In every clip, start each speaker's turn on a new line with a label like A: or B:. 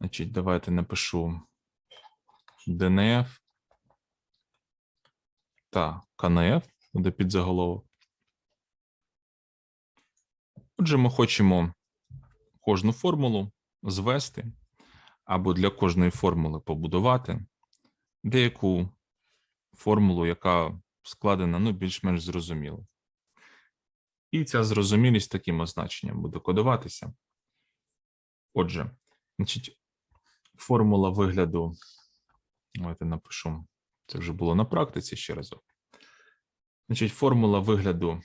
A: Значить, давайте напишу ДНФ та КНФ буде підзаголовок. Отже, ми хочемо кожну формулу звести або для кожної формули побудувати деяку формулу, яка складена ну, більш-менш зрозуміло. І ця зрозумілість таким означенням буде кодуватися. Отже, значить, формула вигляду. Давайте напишу. Це вже було на практиці ще разок. Значить, формула вигляду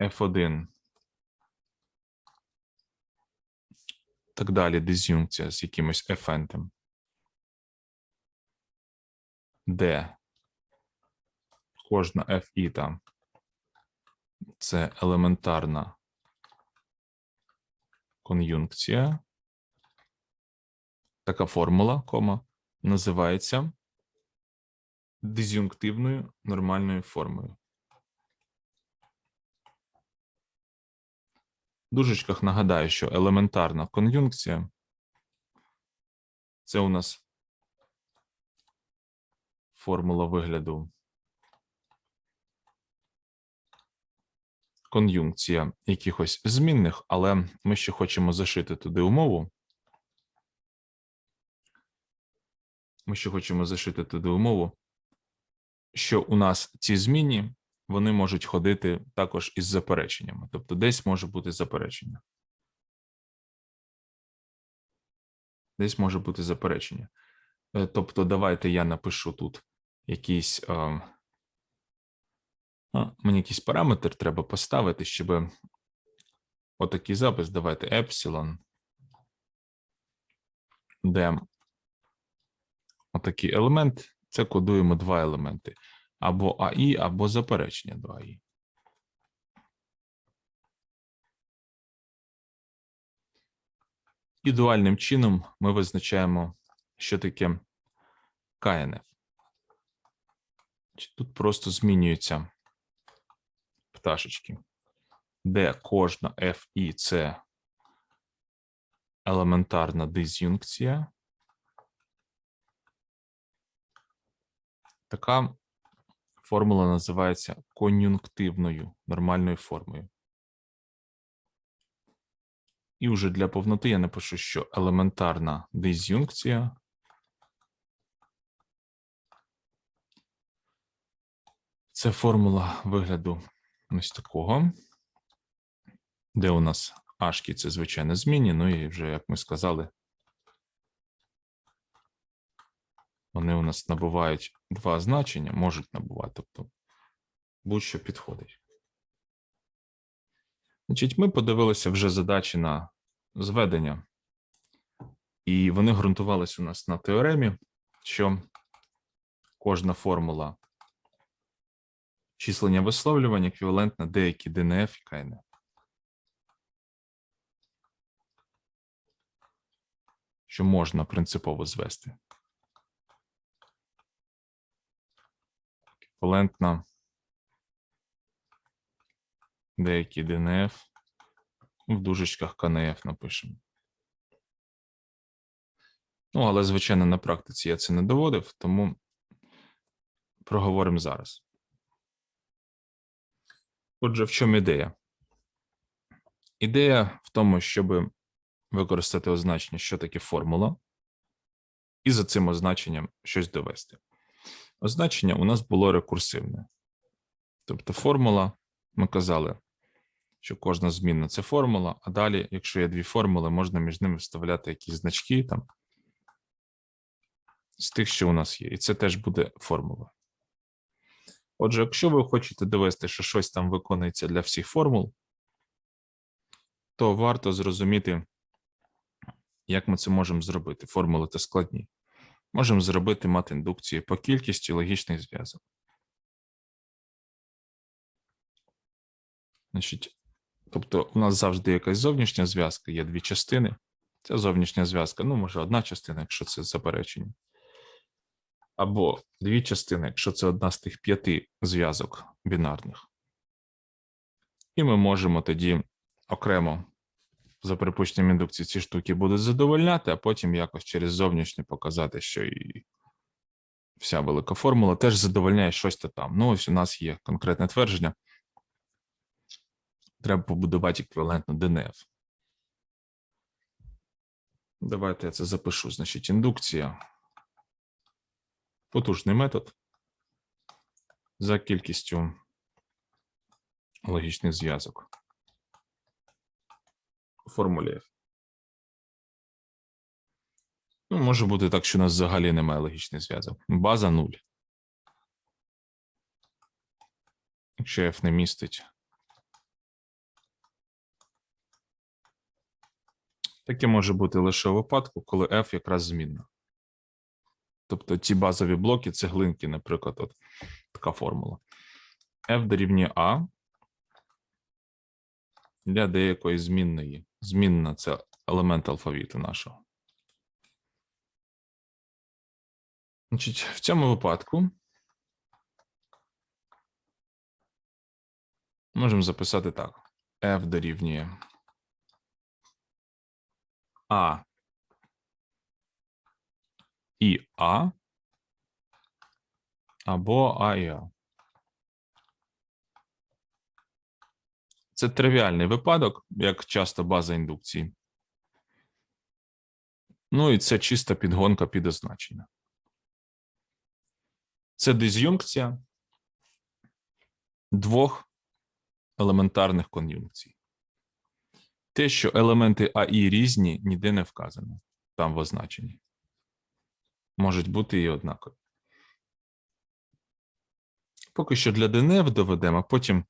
A: F1. Так далі, диз'юнкція з якимось ефентом. Де кожна FI там це елементарна кон'юнкція. Така формула, кома, називається диз'юнктивною нормальною формою. В дужечках нагадаю, що елементарна кон'юнкція це у нас формула вигляду кон'юнкція якихось змінних, але ми ще хочемо зашити туди умову. Ми ще хочемо зашити туди умову, що у нас ці змінні вони можуть ходити також із запереченнями. Тобто десь може бути заперечення. Десь може бути заперечення. Е, Тобто, давайте я напишу тут якийсь. е, а, Мені якийсь параметр треба поставити, щоб отакий запис. Давайте епсилон, де отакий елемент. Це кодуємо два елементи або АІ, або заперечення до АІ. Ідеальним чином ми визначаємо, що таке КНФ. Тут просто змінюються пташечки, де кожна FI – це елементарна диз'юнкція. Така формула називається кон'юнктивною нормальною формою. І вже для повноти я напишу, що елементарна диз'юнкція це формула вигляду ось такого, де у нас ашки це звичайно змінні, ну і вже, як ми сказали, вони у нас набувають два значення, можуть набувати, тобто будь-що підходить. Значить, ми подивилися вже задачі на зведення, і вони ґрунтувалися у нас на теоремі, що кожна формула числення висловлювань еквівалентна деякі ДНФ і КНФ. Що можна принципово звести. Еквівалентна деякі ДНФ в дужечках КНФ напишемо. Ну, але, звичайно, на практиці я це не доводив, тому проговоримо зараз. Отже, в чому ідея? Ідея в тому, щоб використати означення, що таке формула, і за цим означенням щось довести. Означення у нас було рекурсивне. Тобто формула, ми казали, що кожна змінна це формула, а далі, якщо є дві формули, можна між ними вставляти якісь значки там з тих, що у нас є. І це теж буде формула. Отже, якщо ви хочете довести, що щось там виконується для всіх формул, то варто зрозуміти, як ми це можемо зробити. Формули то складні. Можемо зробити мат індукції по кількості логічних зв'язок. Тобто, у нас завжди якась зовнішня зв'язка, є дві частини. Це зовнішня зв'язка, ну, може, одна частина, якщо це заперечення. Або дві частини, якщо це одна з тих п'яти зв'язок бінарних. І ми можемо тоді окремо за припущенням індукції ці штуки будуть задовольняти, а потім якось через зовнішнє показати, що і вся велика формула теж задовольняє щось то там. Ну, ось у нас є конкретне твердження. Треба побудувати еквівалентно ДНФ. Давайте я це запишу. Значить, індукція. Потужний метод за кількістю логічних зв'язок формулі F. Ну, може бути так, що у нас взагалі немає логічних зв'язок. База 0. Якщо F не містить. Таке може бути лише у випадку, коли F якраз змінна. Тобто ці базові блоки, цеглинки, наприклад, от така формула. F дорівнює А для деякої змінної. Змінна це елемент алфавіту нашого. Значить, в цьому випадку можемо записати так: F дорівнює А і А або А і А. Це тривіальний випадок, як часто база індукції. Ну і це чиста підгонка під означення. Це диз'юнкція двох елементарних кон'юнкцій. Те, що елементи АІ різні, ніде не вказано там в означенні. Можуть бути і однакові. Поки що для ДНФ доведемо, а потім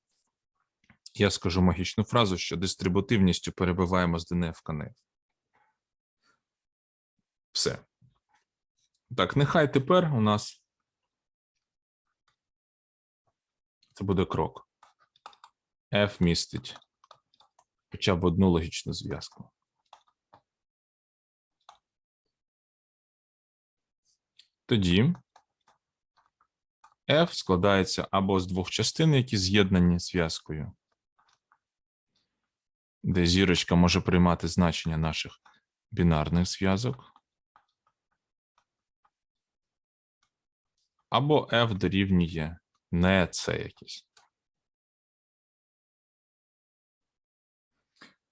A: я скажу магічну фразу, що дистрибутивністю перебиваємо з ДНФ в КНФ. Все. Так, нехай тепер у нас це буде крок. F містить хоча б одну логічну зв'язку. Тоді F складається або з двох частин, які з'єднані зв'язкою, де зірочка може приймати значення наших бінарних зв'язок, або F дорівнює не це якесь.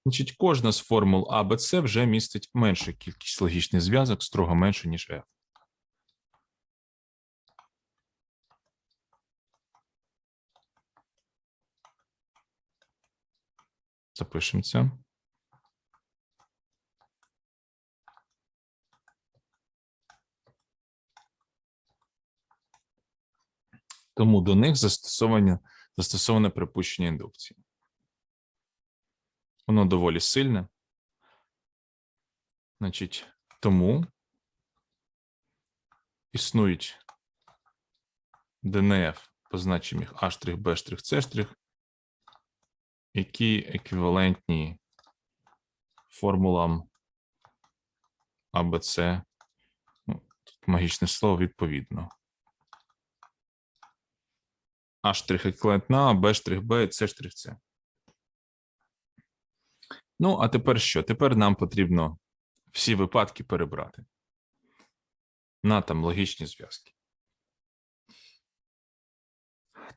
A: Значить, кожна з формул А, Б, С вже містить меншу кількість логічних зв'язок, строго меншу, ніж F. Запишемо це. Тому до них застосоване, застосоване припущення індукції. Воно доволі сильне. Значить, тому існують ДНФ, позначимо їх А', Б', С', які еквівалентні формулам АБЦ, ну, тут магічне слово відповідно. А' еквівалент на Б', Б, С', С. Ну, а тепер що? Тепер нам потрібно всі випадки перебрати на там логічні зв'язки.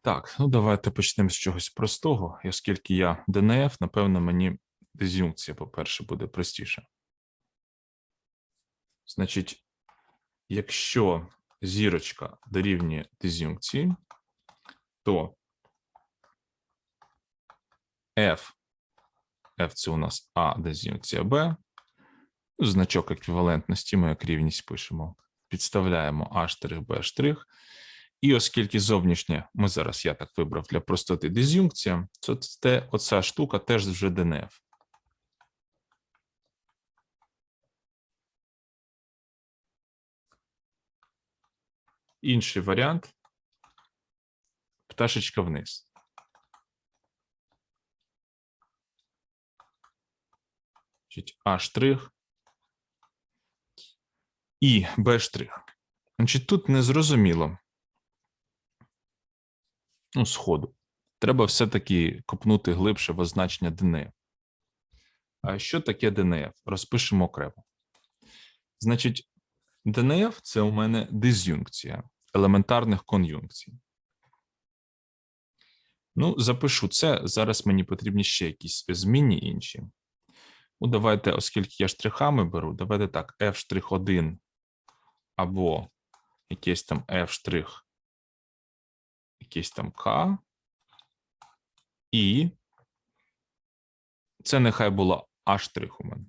A: Так, ну давайте почнемо з чогось простого. Оскільки я ДНФ, напевно, мені диз'юнкція, по-перше, буде простіша. Значить, якщо зірочка дорівнює диз'юнкції, то F, F це у нас А диз'юнкція Б, значок еквівалентності ми як рівність пишемо. Підставляємо А', Б'. І оскільки зовнішнє, ми зараз я так вибрав для простоти диз'юнкція, то це оця штука теж вже ДНФ. Інший варіант пташечка вниз. А штрих і Б штрих. Значить, тут незрозуміло. Ну, сходу. Треба все-таки копнути глибше в означення ДНФ. А що таке ДНФ? Розпишемо окремо. Значить, ДНФ це у мене диз'юнкція елементарних кон'юнкцій. Ну, запишу це. Зараз мені потрібні ще якісь змінні інші. Ну, давайте, оскільки я штрихами беру, давайте так, f'1 або якийсь там f', якийсь там k, і це нехай було А' штрих у мене.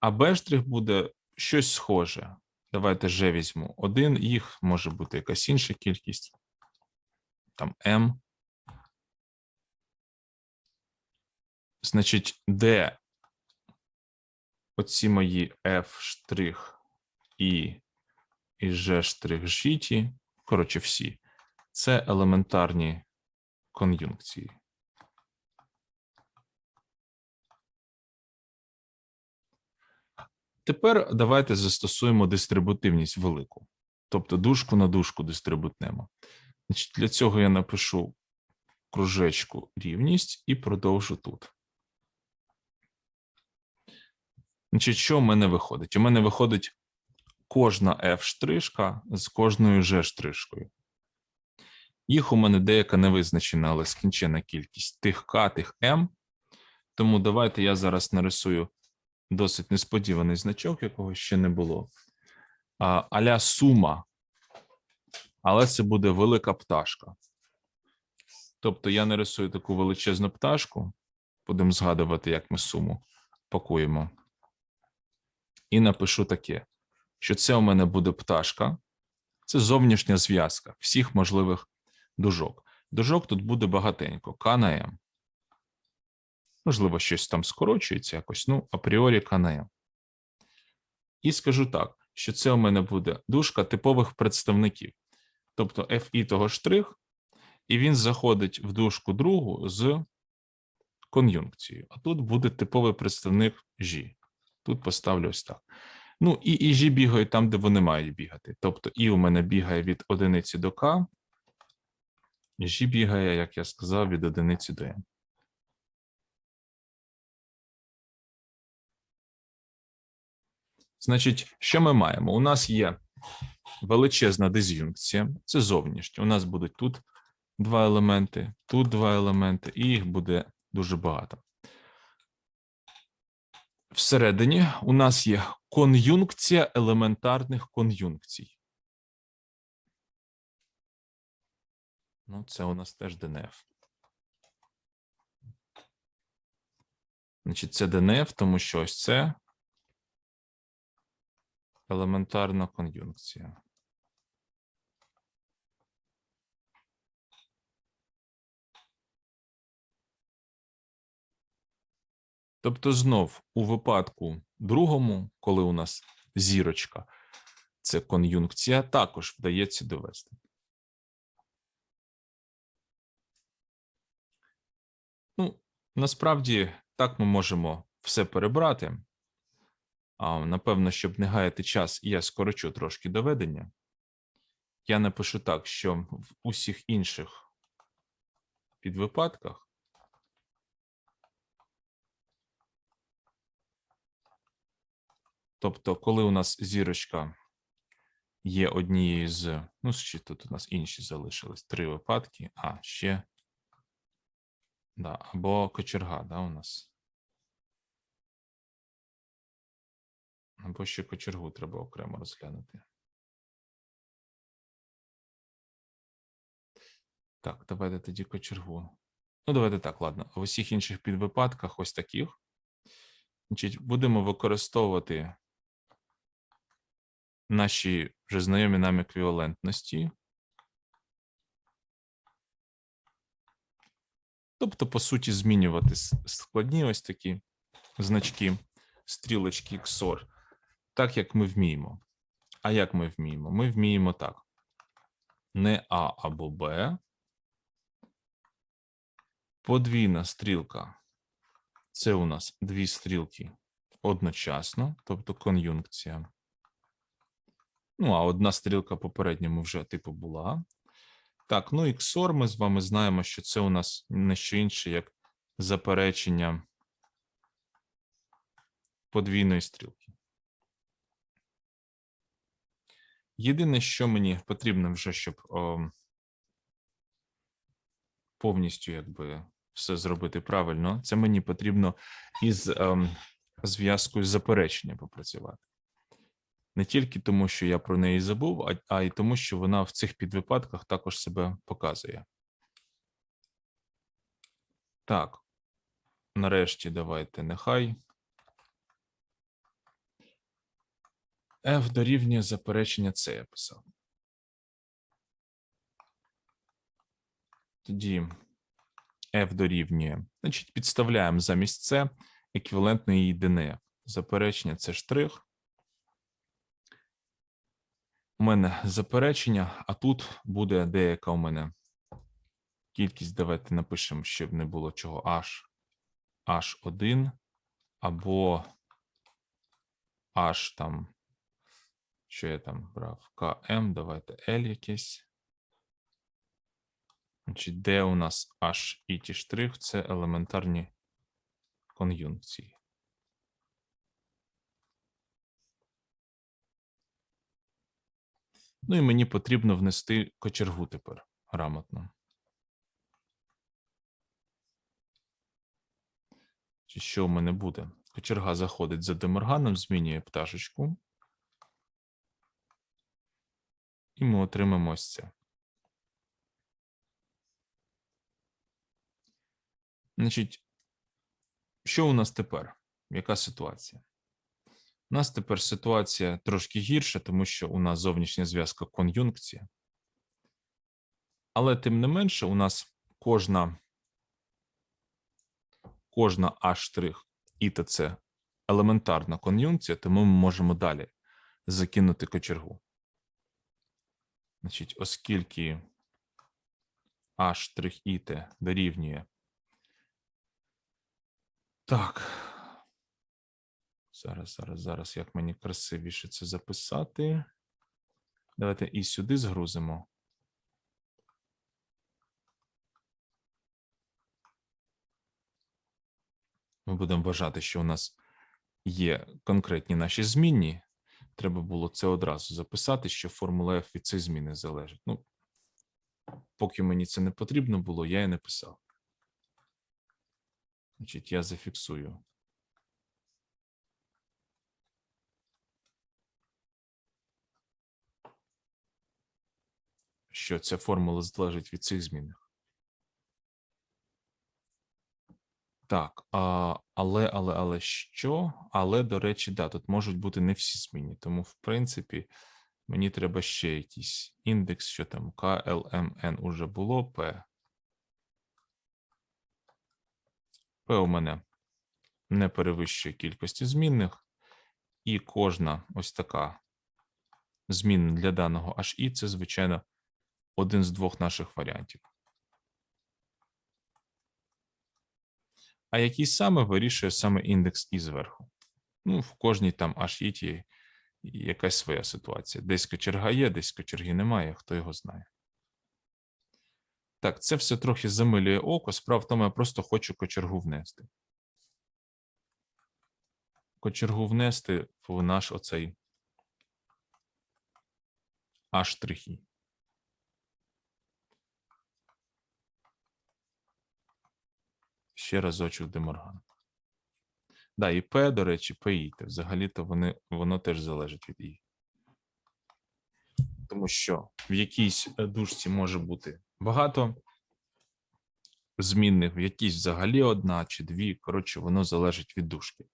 A: А Б' штрих буде щось схоже. Давайте Ж візьму. Один, їх може бути якась інша кількість. Там М. Значить, де оці мої F' і, і G' житі, коротше, всі, це елементарні кон'юнкції. Тепер давайте застосуємо дистрибутивність велику, тобто дужку на дужку дистрибутнемо. Значить, Для цього я напишу кружечку рівність і продовжу тут. Значить, що в мене виходить? У мене виходить кожна F штришка з кожною G штришкою. Їх у мене деяка невизначена, але скінчена кількість тих К, тих М. Тому давайте я зараз нарисую досить несподіваний значок, якого ще не було. Аля сума. Але це буде велика пташка. Тобто я нарисую таку величезну пташку. Будемо згадувати, як ми суму пакуємо. І напишу таке: що це у мене буде пташка. Це зовнішня зв'язка всіх можливих дужок. Дужок тут буде багатенько. К на М. Можливо, щось там скорочується якось, ну, апріорі К на М. І скажу так, що це у мене буде дужка типових представників. Тобто FI того штрих, і він заходить в дужку другу з кон'юнкцією. А тут буде типовий представник G. Тут поставлю ось так. Ну, і і G бігають там, де вони мають бігати. Тобто, і у мене бігає від одиниці до К, і G бігає, як я сказав, від одиниці до N. Значить, що ми маємо? У нас є величезна диз'юнкція, це зовнішня. У нас будуть тут два елементи, тут два елементи, і їх буде дуже багато. Всередині у нас є кон'юнкція елементарних кон'юнкцій. Ну, це у нас теж ДНФ. Значить, це ДНФ, тому що ось це елементарна кон'юнкція. Тобто, знов у випадку другому, коли у нас зірочка, це кон'юнкція, також вдається довести. Ну, насправді, так ми можемо все перебрати. А, Напевно, щоб не гаяти час, я скорочу трошки доведення. Я напишу так, що в усіх інших підвипадках Тобто, коли у нас зірочка є однією з, ну, ще тут у нас інші залишились три випадки, а ще, да, або кочерга, да, у нас. Або ще кочергу треба окремо розглянути. Так, давайте тоді кочергу. Ну, давайте так, ладно. В усіх інших підвипадках, ось таких, значить, будемо використовувати наші вже знайомі нам еквівалентності. Тобто, по суті, змінювати складні ось такі значки, стрілочки XOR, так як ми вміємо. А як ми вміємо? Ми вміємо так: не А або Б. Подвійна стрілка це у нас дві стрілки одночасно, тобто кон'юнкція. Ну, а одна стрілка попередньому вже типу була. Так, ну XOR ми з вами знаємо, що це у нас не що інше, як заперечення подвійної стрілки. Єдине, що мені потрібно вже, щоб о, повністю якби все зробити правильно, це мені потрібно із ем, зв'язкою заперечення попрацювати. Не тільки тому, що я про неї забув, а, а й тому, що вона в цих підвипадках також себе показує. Так, нарешті давайте нехай. F дорівнює заперечення С я писав. Тоді F дорівнює. Значить, підставляємо замість С еквівалентний її ДНФ. Заперечення це штрих. У мене заперечення, а тут буде деяка у мене кількість. Давайте напишемо, щоб не було чого H, H1 або H там, що я там брав, КМ, давайте L якесь. Значить, де у нас H і ті штрих це елементарні кон'юнкції. Ну і мені потрібно внести кочергу тепер грамотно. Чи що в мене буде? Кочерга заходить за деморганом, змінює пташечку. І ми отримаємо ось це. Значить, що у нас тепер? Яка ситуація? У нас тепер ситуація трошки гірша, тому що у нас зовнішня зв'язка кон'юнкція. Але тим не менше, у нас кожна кожна А' і ТЦ елементарна кон'юнкція, тому ми можемо далі закинути кочергу. Значить, оскільки А' і дорівнює. Так. Зараз, зараз, зараз, як мені красивіше це записати. Давайте і сюди згрузимо. Ми будемо вважати, що у нас є конкретні наші змінні. Треба було це одразу записати, що формула F від цієї зміни залежить. Ну, поки мені це не потрібно було, я і не писав. Значить, я зафіксую. Що ця формула залежить від цих змінних. Так, а, але, але, але що? Але, до речі, да, тут можуть бути не всі змінні. Тому, в принципі, мені треба ще якийсь індекс, що там KLMN уже було, P. P у мене не перевищує кількості змінних, і кожна ось така змінна для даного HI – це, звичайно, один з двох наших варіантів. А який саме вирішує саме індекс і зверху? Ну, в кожній там HI є якась своя ситуація. Десь кочерга є, десь кочерги немає, хто його знає. Так, це все трохи замилює око. Справа в тому, я просто хочу кочергу внести. Кочергу внести в наш оцей H'. Ще разочок деморган. Да, і П, до речі, П і Т. Взагалі-то воно теж залежить від І. Тому що в якійсь е, дужці може бути багато змінних, в якійсь взагалі одна чи дві. Коротше, воно залежить від дужки.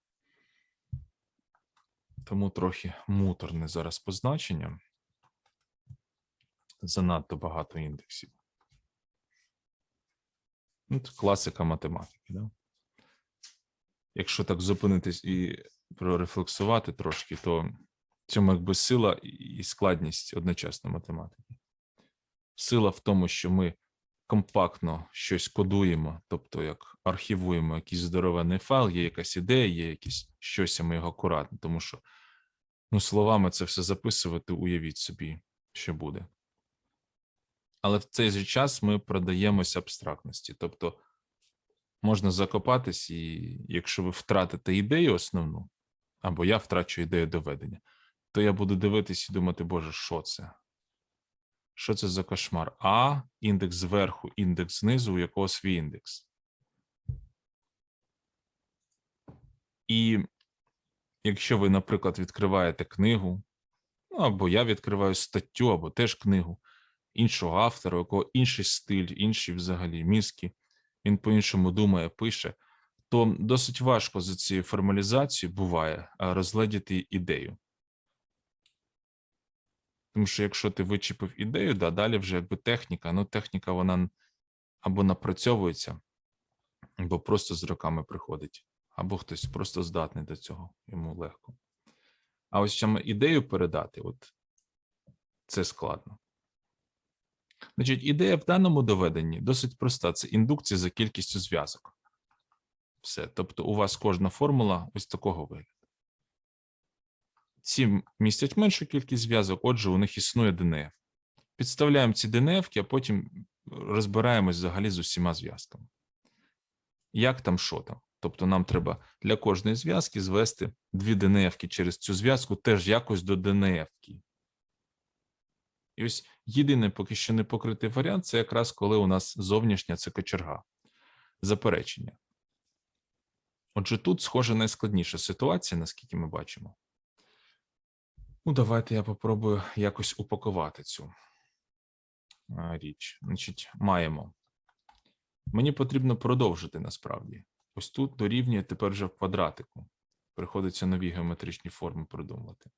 A: Тому трохи муторне зараз позначення. Занадто багато індексів. Ну, це класика математики, да? Якщо так зупинитись і прорефлексувати трошки, то в цьому якби сила і складність одночасно математики. Сила в тому, що ми компактно щось кодуємо, тобто як архівуємо якийсь здоровенний файл, є якась ідея, є якісь щось, а ми його акуратно, тому що ну, словами це все записувати, уявіть собі, що буде. Але в цей же час ми продаємося абстрактності. Тобто можна закопатись, і якщо ви втратите ідею основну, або я втрачу ідею доведення, то я буду дивитись і думати, Боже, що це? Що це за кошмар? А, індекс зверху, індекс знизу, у якого свій індекс. І якщо ви, наприклад, відкриваєте книгу, ну, або я відкриваю статтю, або теж книгу іншого автора, у якого інший стиль, інші взагалі мізки, він по-іншому думає, пише, то досить важко за цією формалізацією буває розгледіти ідею. Тому що якщо ти вичепив ідею, да, далі вже якби техніка, ну техніка вона або напрацьовується, або просто з роками приходить, або хтось просто здатний до цього, йому легко. А ось саме ідею передати, от це складно. Значить, ідея в даному доведенні досить проста: це індукція за кількістю зв'язок. Все. Тобто, у вас кожна формула ось такого вигляду. Ці містять меншу кількість зв'язок, отже, у них існує ДНФ. Підставляємо ці ДНФ, а потім розбираємось взагалі з усіма зв'язками. Як там, що там? Тобто, нам треба для кожної зв'язки звести дві ДНФ через цю зв'язку теж якось до ДНФ. І ось єдиний поки що не покритий варіант це якраз коли у нас зовнішня це кочерга. Заперечення. Отже, тут, схоже, найскладніша ситуація, наскільки ми бачимо. Ну, давайте я попробую якось упакувати цю річ. Значить, маємо. Мені потрібно продовжити насправді. Ось тут дорівнює тепер вже в квадратику. Приходиться нові геометричні форми придумувати.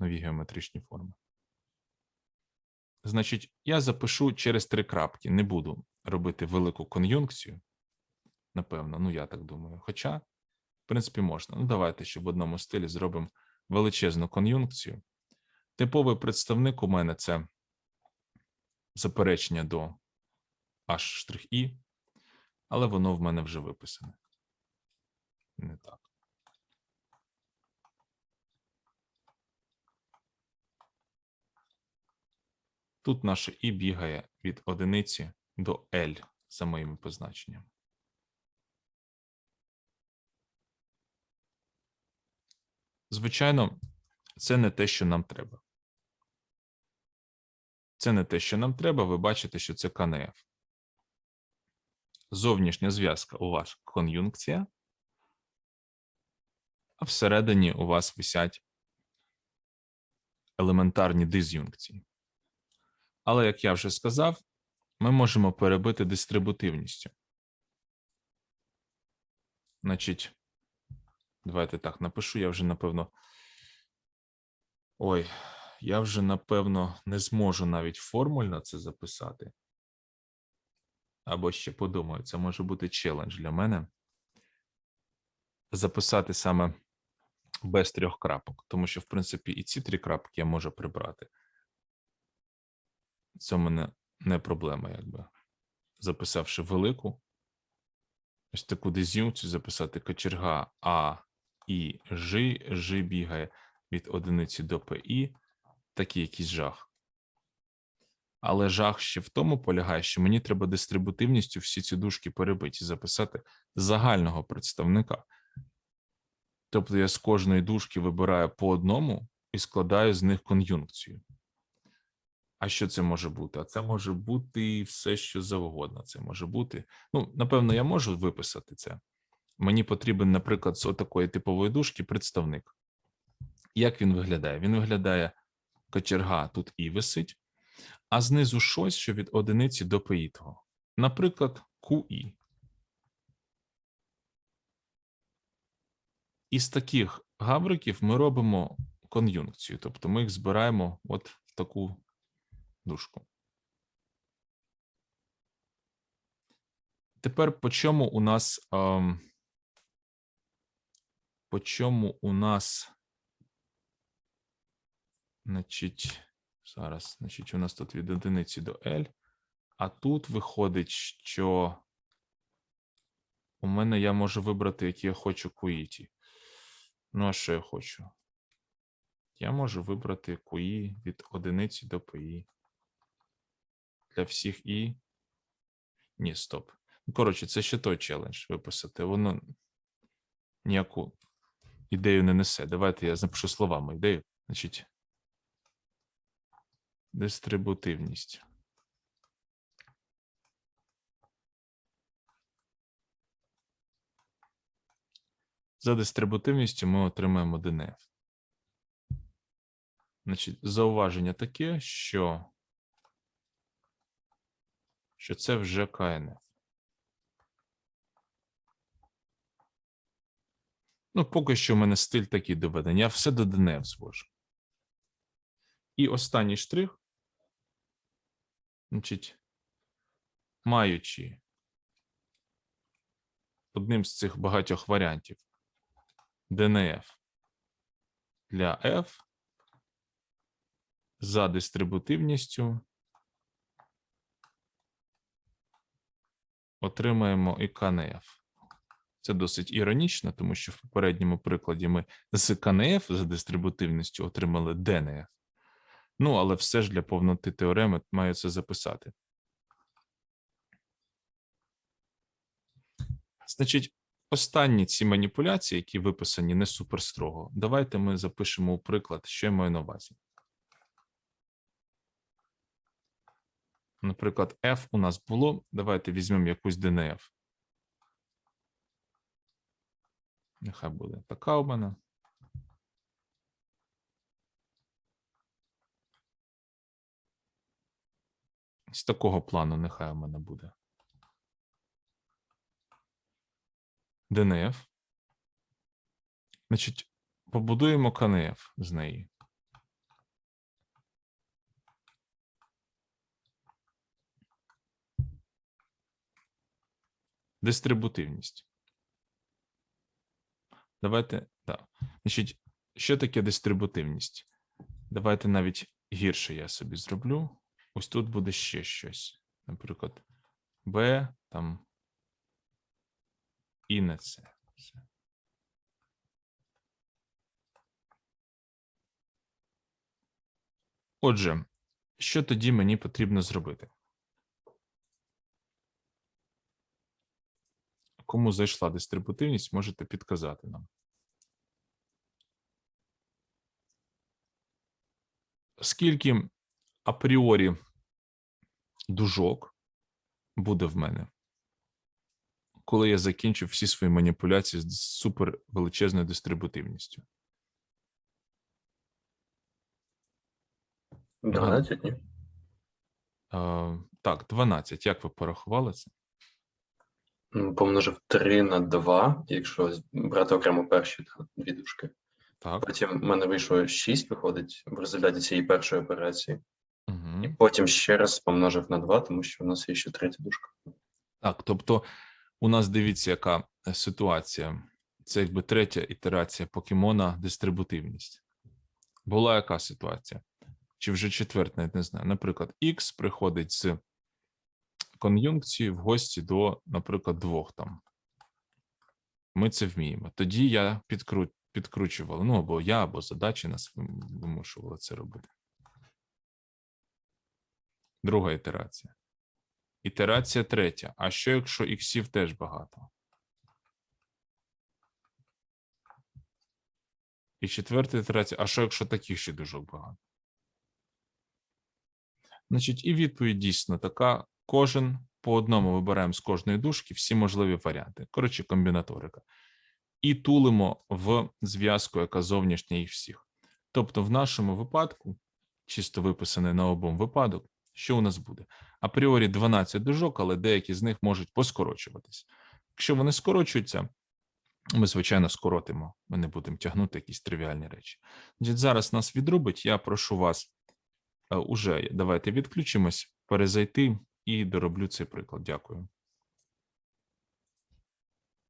A: Нові геометричні форми. Значить, я запишу через три крапки. Не буду робити велику кон'юнкцію. Напевно, ну я так думаю. Хоча, в принципі, можна. Ну, давайте ще в одному стилі зробимо величезну кон'юнкцію. Типовий представник у мене це заперечення до H', але воно в мене вже виписане. Не так. Тут наше і бігає від одиниці до L за моїми позначеннями. Звичайно, це не те, що нам треба. Це не те, що нам треба. Ви бачите, що це КНФ. Зовнішня зв'язка у вас кон'юнкція, а всередині у вас висять елементарні диз'юнкції. Але, як я вже сказав, ми можемо перебити дистрибутивністю. Значить, давайте так напишу. Я вже напевно. Ой, я вже напевно не зможу навіть формульно це записати. Або ще подумаю, це може бути челендж для мене. Записати саме без трьох крапок, тому що, в принципі, і ці три крапки я можу прибрати. Це в мене не проблема, якби. Записавши велику, ось таку диз'юнкцію записати кочерга А і Ж, Ж бігає від одиниці до ПІ, такий якийсь жах. Але жах ще в тому полягає, що мені треба дистрибутивністю всі ці дужки перебиті, записати загального представника. Тобто я з кожної дужки вибираю по одному і складаю з них кон'юнкцію. А що це може бути? А це може бути все, що завгодно. Це може бути. Ну, напевно, я можу виписати це. Мені потрібен, наприклад, з отакої типової дужки представник. Як він виглядає? Він виглядає кочерга тут і висить, а знизу щось, що від одиниці до пиїтого. Наприклад, QI. Із таких гавриків ми робимо кон'юнкцію, тобто ми їх збираємо от в таку дужку. Тепер по чому у нас ем, по чому у нас значить зараз, значить, у нас тут від одиниці до L, а тут виходить, що у мене я можу вибрати, які я хочу QI. Ну, а що я хочу? Я можу вибрати QI від одиниці до PI. Для всіх І. Ні, стоп. Ну, Коротше, це ще той челендж виписати. Воно ніяку ідею не несе. Давайте я запишу словами ідею. Значить, дистрибутивність. За дистрибутивністю ми отримаємо ДНФ. Значить, зауваження таке, що, що це вже КНФ. Ну, поки що в мене стиль такий доведений. Я все до ДНФ звожу. І останній штрих. Значить, маючи одним з цих багатьох варіантів ДНФ для F за дистрибутивністю отримаємо і КНФ. Це досить іронічно, тому що в попередньому прикладі ми з КНФ за дистрибутивністю отримали ДНФ. Ну, але все ж для повноти теореми маю це записати. Значить, останні ці маніпуляції, які виписані не суперстрого, давайте ми запишемо у приклад, що я маю на увазі. Наприклад, F у нас було. Давайте візьмемо якусь ДНФ. Нехай буде така у мене. З такого плану нехай у мене буде. ДНФ. Значить, побудуємо КНФ з неї. Дистрибутивність. Давайте, так. Значить, що таке дистрибутивність? Давайте навіть гірше я собі зроблю. Ось тут буде ще щось. Наприклад, B там і не це. Отже, що тоді мені потрібно зробити? Кому зайшла дистрибутивність, можете підказати нам. Скільки апріорі дужок буде в мене, коли я закінчу всі свої маніпуляції з супер величезною дистрибутивністю?
B: 12 ні.
A: Е, так, 12. Як ви порахували це?
B: М, Помножив 3 на 2, якщо брати окремо перші дві дужки.
A: Так.
B: Потім в мене вийшло 6, виходить, в результаті цієї першої операції.
A: Угу.
B: І потім ще раз помножив на 2, тому що в нас є ще третя дужка.
A: Так, тобто, у нас дивіться, яка е, ситуація. Це якби третя ітерація покемона дистрибутивність. Була яка ситуація? Чи вже четверта, не знаю. Наприклад, X приходить з кон'юнкції в гості до, наприклад, двох там. Ми це вміємо. Тоді я підкру... підкручував, ну або я, або задачі нас вим- вимушували це робити. Друга ітерація. Ітерація третя. А що якщо іксів теж багато? І четверта ітерація. А що якщо таких ще дужок багато? Значить, і відповідь дійсно така: кожен по одному вибираємо з кожної дужки всі можливі варіанти. Коротше, комбінаторика. І тулимо в зв'язку, яка зовнішня їх всіх. Тобто, в нашому випадку, чисто виписаний на обом випадок, що у нас буде? апріорі 12 дужок, але деякі з них можуть поскорочуватись. Якщо вони скорочуються, ми, звичайно, скоротимо. Ми не будемо тягнути якісь тривіальні речі. Зараз нас відрубить. Я прошу вас е, уже давайте відключимось, перезайти і дороблю цей приклад. Дякую.